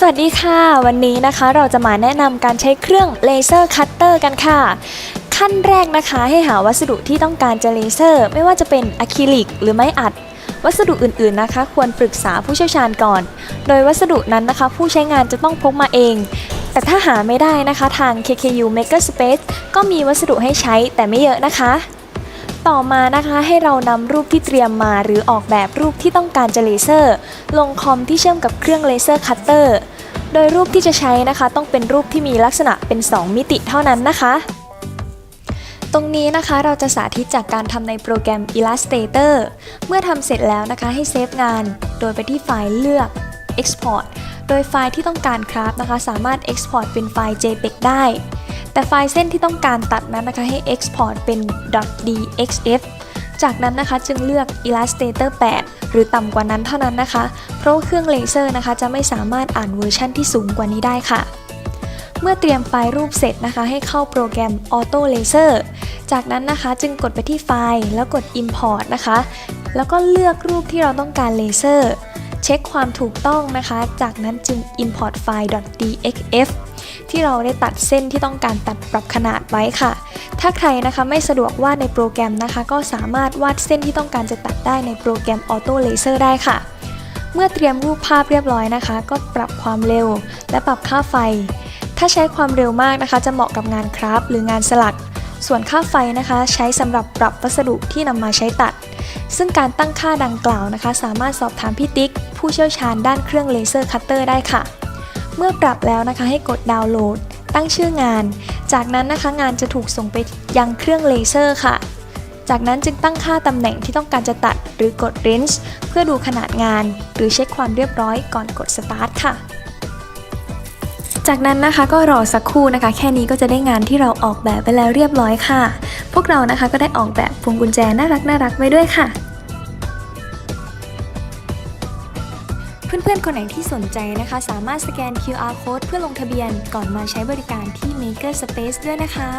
สวัสดีค่ะ วันนี้นะคะเราจะมาแนะนำการใช้เครื่องเลเซอร์คัตเตอร์กันค่ะ ขั้นแรกนะคะให้หาวัสดุที่ต้องการจะเลเซอร์ ไม่ว่าจะเป็นอะคริลิกหรือไม้อัด วัสดุอื่นๆนะคะ ควรปรึกษาผู้เชี่ยวชาญก่อน โดยวัสดุนั้นนะคะ ผู้ใช้งานจะต้องพกมาเอง แต่ถ้าหาไม่ได้นะคะทาง KKU Makerspace ก็มีวัสดุให้ใช้แต่ไม่เยอะนะคะ ต่อมานะคะให้เรานำรูปที่เตรียมมาหรือออกแบบรูปที่ต้องการจะเลเซอร์ ลงคอมที่เชื่อมกับเครื่องเลเซอร์คัตเตอร์ โดยรูปที่จะใช้นะคะต้องเป็นรูปที่มีลักษณะเป็น 2 มิติเท่านั้นนะคะ ตรงนี้นะคะเราจะสาธิตจากการทำในโปรแกรม Illustrator เมื่อทำเสร็จแล้วนะคะให้เซฟงาน โดยไปที่ไฟล์เลือก Export โดยไฟล์ที่ต้องการครับนะคะ สามารถ Export เป็นไฟล์ JPEG ได้ แต่ไฟล์เส้นที่ต้องการตัดนั้นนะคะให้ Export เป็น .dxf จากนั้นนะคะจึงเลือก Illustrator 8 หรือต่ำกว่านั้นเท่านั้นนะคะ เพราะเครื่องเลเซอร์นะคะจะไม่สามารถอ่านเวอร์ชั่นที่สูงกว่านี้ได้ค่ะ เมื่อเตรียมไฟล์รูปเสร็จนะคะ ให้เข้าโปรแกรม Auto Laser จากนั้นนะคะจึงกดไปที่ไฟล์แล้วกด Import นะคะ แล้วก็เลือกรูปที่เราต้องการเลเซอร์ เช็คความถูกต้องนะคะ จากนั้นจึง import file .dxf ที่เราได้ตัดเส้นที่ต้องการตัดปรับขนาดไว้ค่ะ ถ้าใครนะคะไม่สะดวกวาดในโปรแกรมนะคะ ก็สามารถวาดเส้นที่ต้องการจะตัดได้ในโปรแกรม Auto Laser ได้ค่ะ เมื่อเตรียมรูปภาพเรียบร้อยนะคะ ก็ปรับความเร็ว และปรับค่าไฟ ถ้าใช้ความเร็วมากนะคะ จะเหมาะกับงานคราฟหรืองานสลัก ส่วนค่าไฟนะคะ ใช้สำหรับปรับวัสดุที่นำมาใช้ตัด ซึ่งการตั้งค่าดังกล่าวนะคะ สามารถสอบถามพี่ติ๊ก ผู้เชี่ยวชาญด้านเครื่องเลเซอร์คัตเตอร์ได้ค่ะ เมื่อปรับแล้วนะคะให้กดดาวน์โหลด ตั้งชื่องาน จากนั้นนะคะงานจะถูกส่งไปยังเครื่องเลเซอร์ค่ะ จากนั้นจึงตั้งค่าตำแหน่งที่ต้องการจะตัดหรือกด range เพื่อดูขนาดงาน หรือเช็คความเรียบร้อยก่อนกด start ค่ะ จากนั้นนะคะก็รอสักครู่นะคะ แค่นี้ก็จะได้งานที่เราออกแบบไปแล้วเรียบร้อยค่ะ พวกเรานะคะก็ได้ออกแบบพวงกุญแจน่ารักน่ารักไว้ด้วยค่ะเพื่อนๆ คนไหนที่สนใจนะคะ สามารถสแกน QR code เพื่อลงทะเบียนก่อนมาใช้บริการที่ Maker Space ด้วยนะคะ